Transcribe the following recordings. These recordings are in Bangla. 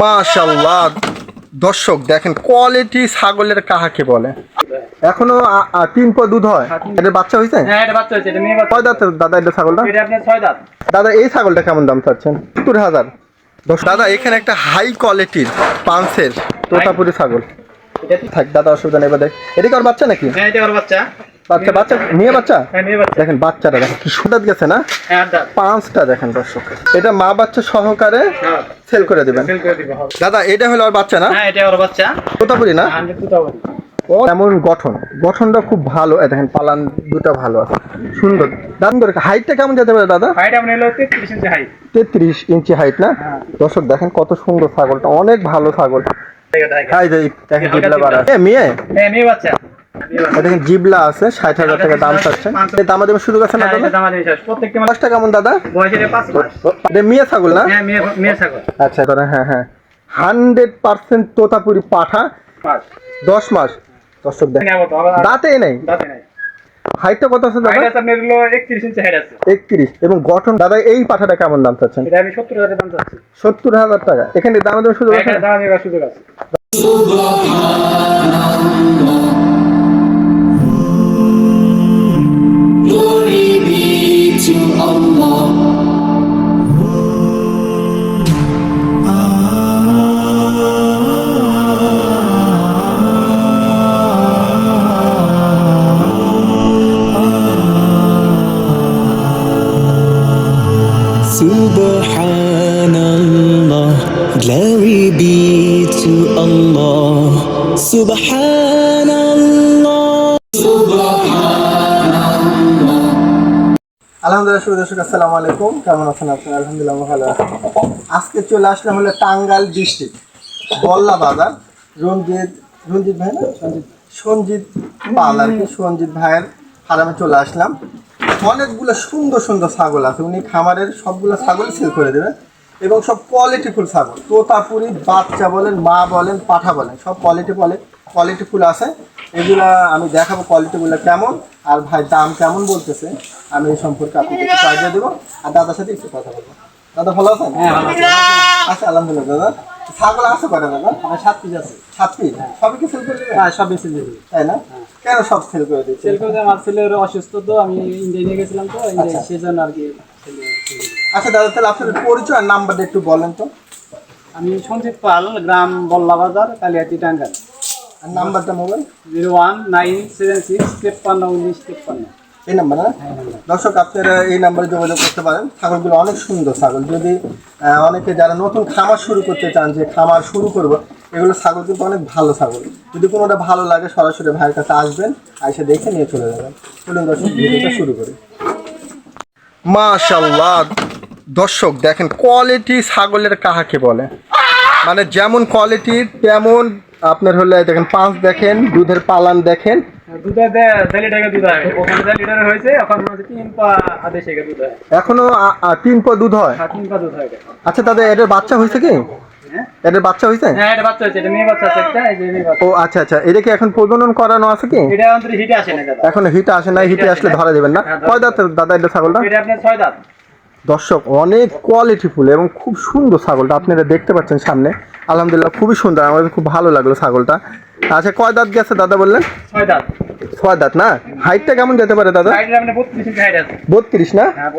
মাশাল্লাহ দর্শক দেখেন কোয়ালিটি ছাগলের কাহাকে বলে? এখনও তিন পর দুধ হয়? হ্যাঁ এটা বাচ্চা হয়েছে এটা মেয়ে বাচ্চা। কয় দাঁত দাদা এটা ছাগলটা? দাদা এই ছাগলটা কেমন দাম চাচ্ছেন? সত্তর হাজার। দাদা এখানে একটা হাই কোয়ালিটির পাঁচের তোতাপুরি ছাগল। এটা থাক দাদা অসুবিধা নেই এবার দেখ। এটা কি ওর বাচ্চা নাকি? হ্যাঁ এটা ওর বাচ্চা। বাচ্চা বাচ্চা বাচ্চা? হ্যাঁ বাচ্চা। দেখেন বাচ্চাটা দেখেন সুন্দর গেছে না? হ্যাঁ পাঁচটা দেখেন দর্শক। এটা মা বাচ্চা সহকারে হ্যাঁ। সেল করে দিবেন। দাদা এটা হলো আর বাচ্চা না? এটা ওর বাচ্চা। তোতাপুরি না? ও এমন গঠন। গঠনটা খুব ভালো দেখেন পালান দুটা ভালো আছে। সুন্দর। দাম করে হাইটটা কেমন যেতে পারে দাদা? হাইট আপনার হলো তেত্রিশ ইঞ্চি হাইট ইঞ্চি হাইট না। দর্শক দেখেন কত সুন্দর ছাগলটা। অনেক ভালো ছাগল। হাই দেখেন মেয়ে? মেয়ে বাচ্চা। দেখেন জিবলা আছে ষাট হাজার টাকা দাম চাচ্ছে। এই দামা দেবে শুরু করছে না হ্যাঁ। প্রত্যেকটা কেমন দাদা? বয়স এটা পাঁচ মাস। এটা মেয়ে ছাগল না? হ্যাঁ মেয়ে মেয়ে ছাগল। আচ্ছা হ্যাঁ হ্যাঁ। হান্ড্রেড পার্সেন্ট তোতাপুরি পাঠা। পাঁচ। দশ মাস। দর্শক দাঁতে নেই? দাঁতে নাই। হাইটটা কত আছে হাইট দাদা একত্রিশ ইঞ্চি হাইট আছে। একত্রিশ। এবং গঠন দাদা এই পাঠাটা কেমন দাম চাচ্ছেন? এটা আমি সত্তর হাজার দাম চাচ্ছি। সত্তর হাজার টাকা। এখানে দাম দেবে শুধু সুযোগ আছে। আলহামদুলিল্লাহ শুভ দর্শক, আসসালামু আলাইকুম। কেমন আছেন আপনারা? আলহামদুলিল্লাহ ভালো আছি। আজকে চলে আসলাম হলো টাঙ্গাইল ডিস্ট্রিক্ট, বল্লা বাজার। রঞ্জিত রঞ্জিত ভাই না? সঞ্জিত সঞ্জিত পাল আর কি, সঞ্জিত ভাইয়ের ফার্মে চলে আসলাম। অনেকগুলো সুন্দর সুন্দর ছাগল আছে। উনি খামারের সবগুলো ছাগল সেল করে দেবেন এবং সব কোয়ালিটিফুল ছাগল। তোতাপুরি বাচ্চা বলেন, মা বলেন, পাঠা বলেন, সব কোয়ালিটি কোয়ালিটিফুল আছে। এগুলা আমি দেখাবো কোয়ালিটিগুলো কেমন। আর ভাই দাম কেমন বলতেছে? আমি এই সম্পর্কে আপনাকে একটু আইডিয়া দেবো। আর দাদার সাথে একটু কথা বলব। দাদা ভালো আছেন? হ্যাঁ আচ্ছা আলহামদুলিল্লাহ দাদা। ছাগল আছে কটা দাদা? আমার সাত পিস আছে। সাত পিস সবই কি সেল করে দেবেন হ্যাঁ সব বেশি দেবে। তাই না? কেন সব সেল করে দিচ্ছে? সেল করতে আমার ছেলের অসুস্থ তো আমি ইন্ডিয়া নিয়ে গেছিলাম তো ইন্ডিয়া আচ্ছা। সেজন্য আর কি আচ্ছা দাদা তাহলে আপনার পরিচয় আর নাম্বারটা একটু বলেন তো। আমি সঞ্জিত পাল গ্রাম বল্লা বাজার কালিয়াতি টাঙ্গাল আর নাম্বারটা mobile? Zero one nine seven six তেপ্পান্ন উনিশ তেপ্পান্ন। এই নাম্বার না দর্শক আপনারা এই নাম্বারে যোগাযোগ করতে পারেন। ছাগলগুলো অনেক সুন্দর ছাগল। যদি অনেকে যারা নতুন খামার শুরু করতে চান যে খামার শুরু করব এগুলো ছাগল কিন্তু অনেক ভালো ছাগল। যদি কোনোটা ভালো লাগে সরাসরি ভাইয়ের কাছে আসবেন এসে দেখে নিয়ে চলে যাবেন। চলুন দর্শক ভিডিওটা শুরু করি। মাশাল্লাহ দর্শক দেখেন কোয়ালিটি ছাগলের কাহাকে বলে? মানে যেমন কোয়ালিটি তেমন আপনার হলে দেখেন পাঁচ দেখেন দুধের পালান দেখেন। এখন তিন পা দুধ হয়। দুধ হয়? আচ্ছা দাদা এটার বাচ্চা হয়েছে কি? হ্যাঁ? এটার বাচ্চা হয়েছে? হ্যাঁ এটা বাচ্চা হচ্ছে এটা মেয়ে বাচ্চা আছে একটা এই যে মেয়ে বাচ্চা। ও আচ্ছা আচ্ছা এটা কি এখন প্রজনন করানো আছে কি? এটা অন্তরে হিটে আসে না দাদা। এখন হিটে আসে না হিটে আসলে ধরা দেবেন না। হ্যাঁ, কয় দাঁত দাদা এটা ছাগলটা? এটা আপনার ছয় দাঁত। দর্শক অনেক কোয়ালিটিফুল এবং খুব সুন্দর ছাগলটা আপনারা দেখতে পাচ্ছেন সামনে। আলহামদুলিল্লাহ খুবই সুন্দর আমাদের খুব ভালো লাগল ছাগলটা। আচ্ছা কয় দাঁত গেছে দাদা বললেন? ছয় দাঁত। ছয় দাঁত না? হাইটটা কেমন যেতে পারে দাদা? বত্রিশ আছে। বত্রিশ না? হ্যাঁ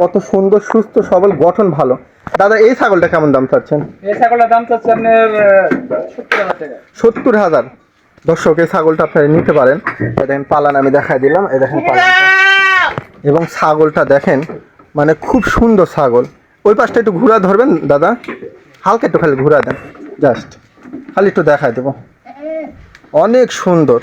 কত সুন্দর সুস্থ সবল গঠন ভালো। দাদা এই ছাগলটা কেমন দাম চাচ্ছেন? এই ছাগলের দাম চাচ্ছে আপনার সত্তর হাজার দর্শক এই ছাগলটা আপনারা নিতে পারেন। দেখেন পালান আমি দেখাই দিলাম। এই দেখেন পালানটা। এবং ছাগলটা দেখেন মানে খুব সুন্দর ছাগল। ওই পাশটা একটু ঘুরা ধরবেন দাদা। হালকা একটু খালি ঘুরা দেন। জাস্ট খালি একটু দেখাই দেবো। অনেক সুন্দর।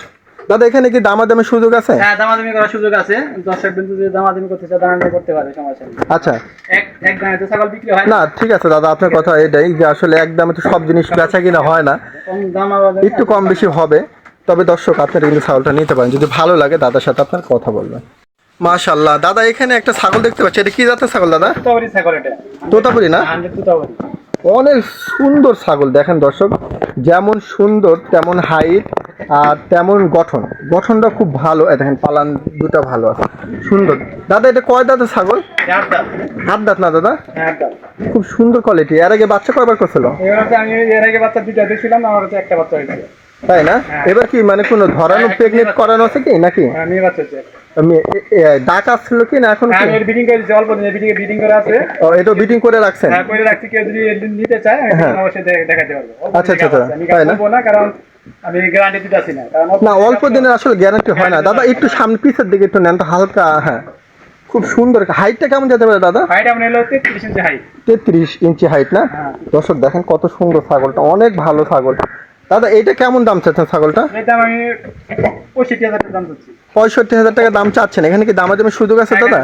দাদা এখানে কি দামাদামের সুযোগ আছে? হ্যাঁ দামাদামি করার সুযোগ আছে। দর্শক বিন্দু যদি দামাদামি করতে চায় দামাদামি করতে পারে সমস্যা নেই। আচ্ছা। এক এক দামে তো ছাগল বিক্রি হয় না। ঠিক আছে দাদা আপনার কথা এটাই যে আসলে এক দামে তো সব জিনিস বেচা কিনা হয় না। একটু কম বেশি হবে। তবে দর্শক আপনারা কিন্তু ছাগলটা নিতে পারেন। যদি ভালো লাগে দাদার সাথে আপনার কথা বলবেন। মাশাল্লাহ দাদা এখানে একটা ছাগল দেখতে পাচ্ছি। এটা কি জাতের ছাগল দাদা? তুতাবরি ছাগল এটা। তোতাপুরি না? তুতাবরি অনেক সুন্দর ছাগল দেখেন দর্শক। যেমন সুন্দর তেমন হাইট আর তেমন গঠন। গঠনটা খুব ভালো। দেখেন পালান দুটা ভালো আছে। সুন্দর। দাদা এটা কয় দাদা ছাগল? হাত দাঁত। না দাদা? হ্যাঁ খুব সুন্দর কোয়ালিটি এর আগে বাচ্চা কয়বার করছিল? আমি এর আগে বাচ্চা দিয়েছিলাম আমার একটা বাচ্চা তাই না? হ্যাঁ। এবার কি মানে কোনো ধরানো হ্যাঁ, প্রেগনেন্ট করানো আছে কি নাকি? হ্যাঁ বাচ্চা আমি এ- ডাক আসছিল কি না এখন এর বিডিং করে দিনে বিডিং বিডিং করে আছে। ও এটা বিটিং করে রাখছেন। হ্যাঁ করে রাখছি কেউ যদি নিতে চায় আমি হ্যাঁ। অবশ্যই দেখাতে পারব। আচ্ছা, আচ্ছা, আমি তাই না? বলব না কারণ আমি গ্যারান্টি দিতেছি না। কারণ না অল্প দিনের আসলে গ্যারান্টি হয় না। দাদা একটু সামনে পিছের দিকে একটু নেন তো হালকা হ্যাঁ। খুব সুন্দর হাইটটা কেমন যেতে পারে দাদা? হাইট আপনার হলো তেত্রিশ ইঞ্চি হাইট তেত্রিশ ইঞ্চি হাইট না? হ্যাঁ। দর্শক দেখেন কত সুন্দর ছাগলটা অনেক ভালো ছাগল। দাদা এটা কেমন দাম চাচ্ছেন ছাগলটা? দাম আমি পঁয়ষট্টি হাজার টাকা দাম দিচ্ছি পঁয়ষট্টি হাজার টাকা দাম চাচ্ছেন। এখানে কি দামাদামি সুযোগ আছে দাদা।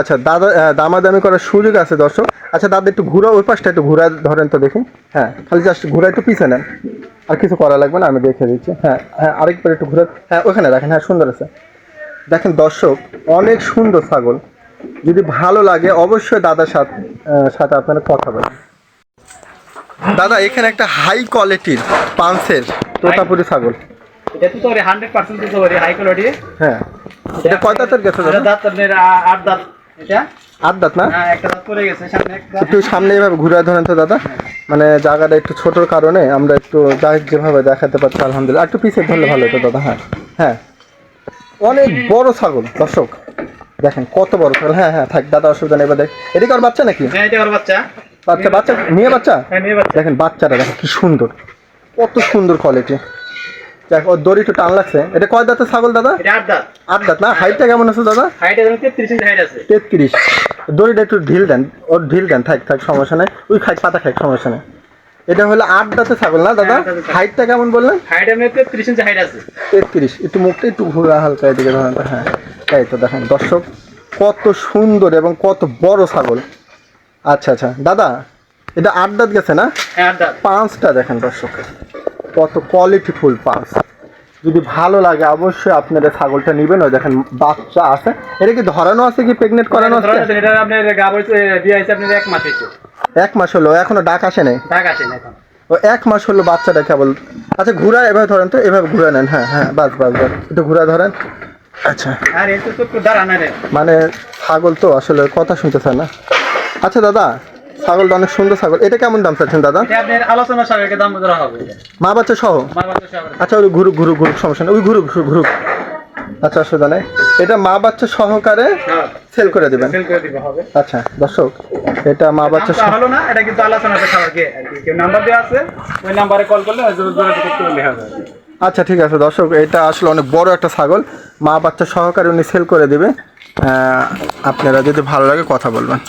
আচ্ছা দাদা দামাদামি করার সুযোগ আছে দর্শক। আচ্ছা দাদা একটু ঘুরা ওই পাশটা একটু ঘুরা ধরেন তো দেখি। হ্যাঁ খালি জাস্ট ঘুরা একটু পিছে নেন। আর কিছু করা লাগবে না আমি দেখে দিচ্ছি। হ্যাঁ হ্যাঁ আরেকবার একটু ঘুরে হ্যাঁ ওখানে রাখেন হ্যাঁ সুন্দর আছে। দেখেন দর্শক অনেক সুন্দর ছাগল। যদি ভালো লাগে অবশ্যই দাদার সাথে সাথে আপনারা কথা বলেন। দাদা এখানে একটা হাই কোয়ালিটির পাঁচের তোতাপুরি ছাগল। এটা তো তোর হান্ড্রেড পার্সেন্ট দিতে পারি হাই কোয়ালিটি হ্যাঁ। এটা কয় দাঁতের গেছে দাদা? দাঁত আপনার আট দাঁত। এটা? আট দাঁত না? হ্যাঁ একটা দাঁত পড়ে গেছে সামনে একটু সামনে এভাবে ঘুরে ধরেন তো দাদা। মানে জায়গাটা একটু ছোটোর কারণে আমরা একটু যাই যেভাবে দেখাতে পারছি আলহামদুলিল্লাহ। একটু পিছিয়ে ধরলে ভালো হতো দাদা হ্যাঁ। হ্যাঁ। অনেক বড় ছাগল দর্শক। দেখেন কত বড় ছাগল। হ্যাঁ হ্যাঁ থাক দাদা অসুবিধা নেই এবার দেখ। এটা কি ওর বাচ্চা নাকি? হ্যাঁ এটা বাচ্চা। বাচ্চা বাচ্চা মেয়ে বাচ্চা? হ্যাঁ মেয়ে বাচ্চা। দেখেন বাচ্চাটা দেখেন কি সুন্দর। কত সুন্দর কোয়ালিটি দেখ ওর দড়ি একটু টান লাগছে। এটা কয় দাঁতের ছাগল দাদা? আট দাঁত। না হাইটটা কেমন আছে দাদা? তেত্রিশ দড়িটা একটু ঢিল দেন। ওর ঢিল দেন থাক থাক সমস্যা নেই। ওই খাই পাতা খাই সমস্যা নেই। এটা হলো আট দাঁতে ছাগল না দাদা? হ্যাঁ। হাইটটা কেমন বললেন? হাইট তেত্রিশ ইঞ্চি হাইট আছে। তেত্রিশ। একটু মুখটা একটু ঘোরা হালকা এদিকে ধরেন। হ্যাঁ তাই তো দেখেন দর্শক কত সুন্দর এবং কত বড় ছাগল। আচ্ছা আচ্ছা। দাদা এটা আট দাঁত গেছে না? হ্যাঁ পাঁচটা দেখেন দর্শক। কত কোয়ালিটি ফুল পাঁচ। যদি ভালো লাগে অবশ্যই আপনারা ছাগলটা নেবেন। ওই দেখেন বাচ্চা আছে। এটা কি ধরানো আছে কি প্রেগনেন্ট করানো আছে? এটা আপনার গাব হয়েছে দিয়ে আছে আপনার এক মাস হয়েছে এক মাস হলো এখনও ডাক আসে নাই? ডাক আসে না এখন। ও এক মাস হলো বাচ্চাটা কেবল আচ্ছা ঘুরা এভাবে ধরেন তো এভাবে ঘুরে নেন। হ্যাঁ হ্যাঁ বাস বাস বাস। একটু ঘুরা ধরেন। আচ্ছা। আর এসে তো দাঁড়ানো মানে ছাগল তো আসলে কথা শুনতে চায় না। আচ্ছা দাদা ছাগলটা অনেক সুন্দর ছাগল। এটা কেমন দাম চাচ্ছেন দাদা? আলোচনা সাপেক্ষে দাম ধরা হবে মা বাচ্চা সহ? আচ্ছা ওই ঘুরুক ঘুরুক ঘুরুক সমস্যা নেই। ওই ঘুরুক ঘুরুক আচ্ছা অসুবিধা নেই। এটা মা বাচ্চা সহকারে হ্যাঁ। সেল করে দিবেন? আচ্ছা দর্শক এটা মা বাচ্চা হলো না এটা কিন্তু আলোচনা নাম্বার দেওয়া আছে ওই নাম্বারে কল করলে আচ্ছা ঠিক আছে দর্শক এটা আসলে অনেক বড় একটা ছাগল। মা বাচ্চা সহকারে উনি সেল করে দিবে। আপনারা যদি ভালো লাগে কথা বলবেন।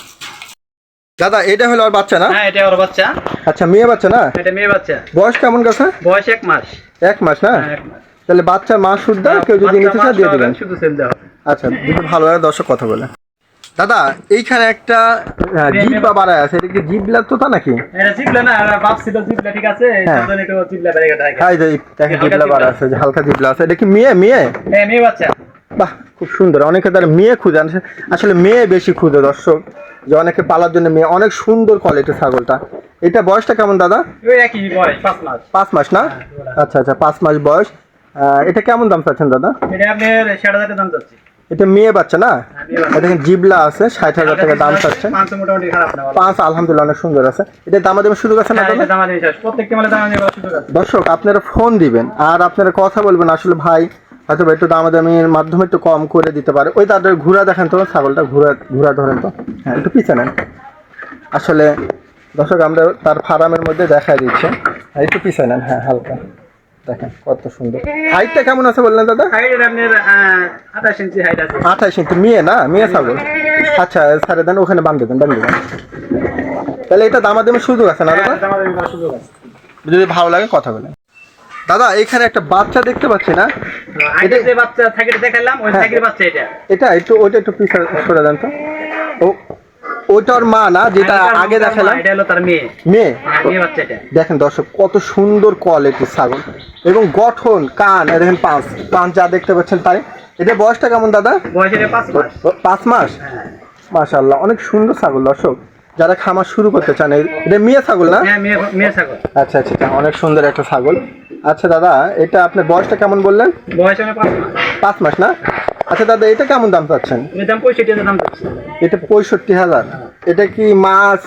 দাদা এটা হলো আর বাচ্চা না? হ্যাঁ এটা ওর বাচ্চা। আচ্ছা মেয়ে বাচ্চা না? এটা মেয়ে বাচ্চা। বয়স কেমন গেছে? বয়স এক মাস। এক মাস না? হ্যাঁ, এক মাস। তাহলে বাচ্চা মা শুদ্ধ কেউ যদি নিতে চায় দিয়ে দিবেন। শুধু সেল দেওয়া আচ্ছা যদি ভালো লাগে দর্শক কথা বলে। দাদা এইখানে একটা জিপ বা বাড়ায় আছে এটা কি জিবলা তো তা নাকি? এটা জিবলা না বাপ ছিল জিবলা ঠিক আছে? হ্যাঁ। একটু জিবলা বেড়ে গেছে হ্যাঁ দেখেন হালকা জিবলা বাড়া আছে হালকা জিবলা আছে। এটা কি মেয়ে মেয়ে? হ্যাঁ মেয়ে বাচ্চা। বাহ খুব সুন্দর। অনেকে তার মেয়ে খুঁজে আসলে মেয়ে বেশি খুঁজে দর্শক। যে অনেকে পালার জন্য মেয়ে অনেক সুন্দর কোয়ালিটির ছাগলটা। এটা বয়সটা কেমন দাদা? পাঁচ মাস। না? আচ্ছা আচ্ছা পাঁচ মাস বয়স। এটা কেমন দাম চাচ্ছেন দাদা? এটা মেয়ে বাচ্চা না? এটা জিবলা আছে? ষাট হাজার টাকা দাম চাচ্ছে না। পাঁচ আলহামদুলিল্লাহ অনেক সুন্দর আছে। এটা দামা দেবের সুযোগ আছে না হ্যাঁ, করার সুযোগ আছে। দর্শক আপনারা ফোন দিবেন। আর আপনারা কথা বলবেন। আসলে ভাই হয়তো বা একটু দামাদামির মাধ্যমে একটু কম করে দিতে পারে। ওই তাদের ঘোরা দেখেন তো ছাগলটা ঘোরা ঘোরা ধরেন তো। হ্যাঁ একটু পিছে নেন। আসলে দর্শক আমরা তার ফার্মের মধ্যে দেখাই দিচ্ছে। হ্যাঁ, একটু পিছে নেন হ্যাঁ হালকা। দেখেন কত সুন্দর। হাইটটা কেমন আছে বললেন দাদা? 28 ইঞ্চি height আছে। আঠাইশ ইঞ্চি মেয়ে না? মেয়ে ছাগল। আচ্ছা সাড়ে দেন ওখানে বান্ধে দেন বান্ধে দেন তাহলে এটা দামাদামির সুযোগ আছে না দাদা? হ্যাঁ, দামাদামি সুযোগ আছে। যদি ভালো লাগে কথা বলেন। দাদা এখানে একটা বাচ্চা দেখতে পাচ্ছি না। আগের যে বাচ্চা এটা দেখালাম, ওই হ্যাঁ। বাচ্চা এটা। এটা একটু ওইটা একটু পিছনে সরে দেন তো। ও ওইটার মা না যেটা আগে দেখালাম। এটা হলো তার মেয়ে। মেয়ে? হ্যাঁ, মেয়ে বাচ্চা দেখেন দর্শক কত সুন্দর কোয়ালিটির ছাগল। এবং গঠন কান দেখেন পাঁচ। পাঁচ যা দেখতে পাচ্ছেন তাই। এটা বয়সটা কেমন দাদা? বয়স এটা পাঁচ মাস। পাঁচ মাস? হ্যাঁ। মাশাল্লাহ অনেক সুন্দর ছাগল দর্শক। যারা খামার শুরু করতে চান এটা মেয়ে ছাগল না? মেয়ে- মেয়ে ছাগল। আচ্ছা আচ্ছা, অনেক সুন্দর একটা ছাগল। আচ্ছা দাদা এটা আপনার বয়সটা কেমন বললেন? বয়স পাঁচ মাস। পাঁচ মাস না? আচ্ছা দাদা এটা কেমন দাম চাচ্ছেন? আমি দাম পঁয়ষট্টি হাজার দাম চাচ্ছি। এটা পঁয়ষট্টি হাজার। এটা কি মাছ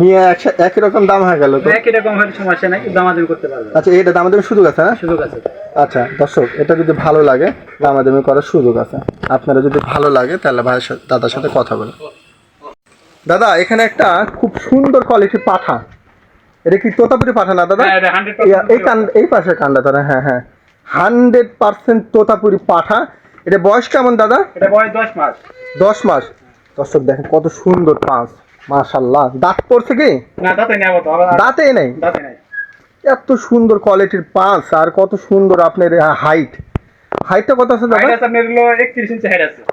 মিয়া একই রকম দাম হয়ে গেল তো? একই রকম হলে সমস্যা নাই দামাদামি করতে পারবে। আচ্ছা এটা দাম দেবেন সুযোগ আছে না? সুযোগ আছে। আচ্ছা দর্শক এটা যদি ভালো লাগে দামাদামি করার সুযোগ আছে। আপনারা যদি ভালো লাগে তাহলে সাথে দাদার সাথে কথা বলেন। দাদা এখানে একটা খুব সুন্দর কোয়ালিটির পাঠা। এটা কি তোতাপুরি পাঠা না দাদা? হ্যাঁ, এটা 100% এই কান এই পাশে কান্ডা দাদা হ্যাঁ হ্যাঁ। হান্ড্রেড পার্সেন্ট তোতাপুরি পাঠা। এটা বয়স কেমন দাদা? এটা বয়স দশ মাস। দশ মাস। দর্শক দেখেন কত সুন্দর পাঁচ মাশাল্লাহ দাঁত পড়ছে কি? দাঁতে নেই এত সুন্দর কোয়ালিটির পাঁচ আর কত সুন্দর আপনার হাইট। হাইটটা কত আছে দাদা?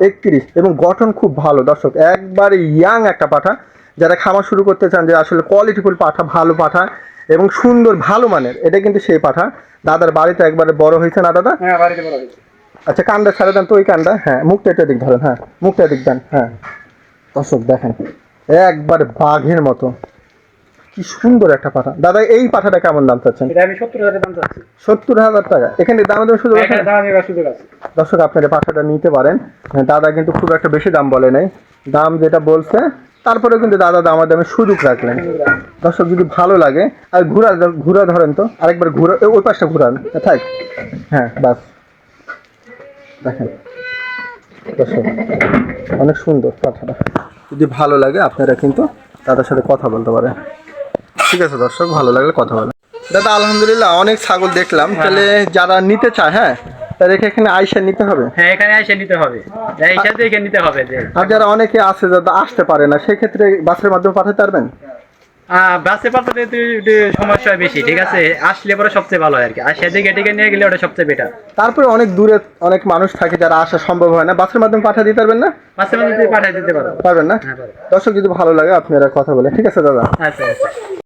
একত্রিশ। এবং গঠন খুব ভালো দর্শক। একবারে ইয়াং একটা পাঠা। যারা খামার শুরু করতে চান যে আসলে কোয়ালিটিফুল পাঠা ভালো পাঠা এবং সুন্দর ভালো মানের এটা কিন্তু সেই পাঠা। দাদার বাড়িতে একবারে বড় হয়েছে না দাদা? হ্যাঁ বাড়িতে বড় হয়েছে। আচ্ছা কানটা ছাড়ে দেন তো ওই কানটা হ্যাঁ মুখটা এটা দিক ধরেন হ্যাঁ মুখটা দিক দেন হ্যাঁ। দর্শক দেখেন একবারে বাঘের মতো। কি সুন্দর একটা পাঠা। দাদা এই পাঠাটা কেমন দাম চাচ্ছেন? এটা আমি সত্তর হাজার দাম চাচ্ছি। টাকা। এখানে দামে দামে শুধু দাম সুযোগ আছে। দর্শক আপনার পাঠাটা নিতে পারেন। হ্যাঁ, দাদা কিন্তু খুব একটা বেশি দাম বলে নাই। দাম যেটা বলছে তারপরে কিন্তু দাদা দামা দামে সুযোগ রাখলেন। দর্শক যদি ভালো লাগে আর ঘুরা ঘুরা ধরেন তো আরেকবার ঘুরা ওই পাশটা ঘুরান থাক। হ্যাঁ বাস। দেখেন। দর্শক অনেক সুন্দর কথাটা। যদি ভালো লাগে আপনারা কিন্তু দাদার সাথে কথা বলতে পারেন। ঠিক আছে দর্শক ভালো লাগলে কথা বলেন। দাদা আলহামদুলিল্লাহ অনেক ছাগল দেখলাম। তাহলে যারা নিতে চায় হ্যাঁ তাদেরকে এখানে আইসা নিতে হবে? হ্যাঁ এখানে এসে নিতে হবে। সাথে এখানে নিতে হবে যে। আর যারা অনেকে আছে যারা আসতে পারে না সেক্ষেত্রে বাসের মাধ্যমে পাঠাতে পারবেন? বাসে পাঠাতে সমস্যা বেশি ঠিক আছে? আসলে পরে সবচেয়ে ভালো হয় আর কি। আর সেদিকে টিকে নিয়ে গেলে ওটা সবচেয়ে বেটার তারপরে অনেক দূরে অনেক মানুষ থাকে যারা আসা সম্ভব হয় না বাসের মাধ্যমে পাঠিয়ে দিতে পারবেন না? বাসে মাঝে পাঠাই দিতে পারো পারবেন না? হ্যাঁ দর্শক যদি ভালো লাগে আপনারা কথা বলে ঠিক আছে দাদা? আচ্ছা আচ্ছা।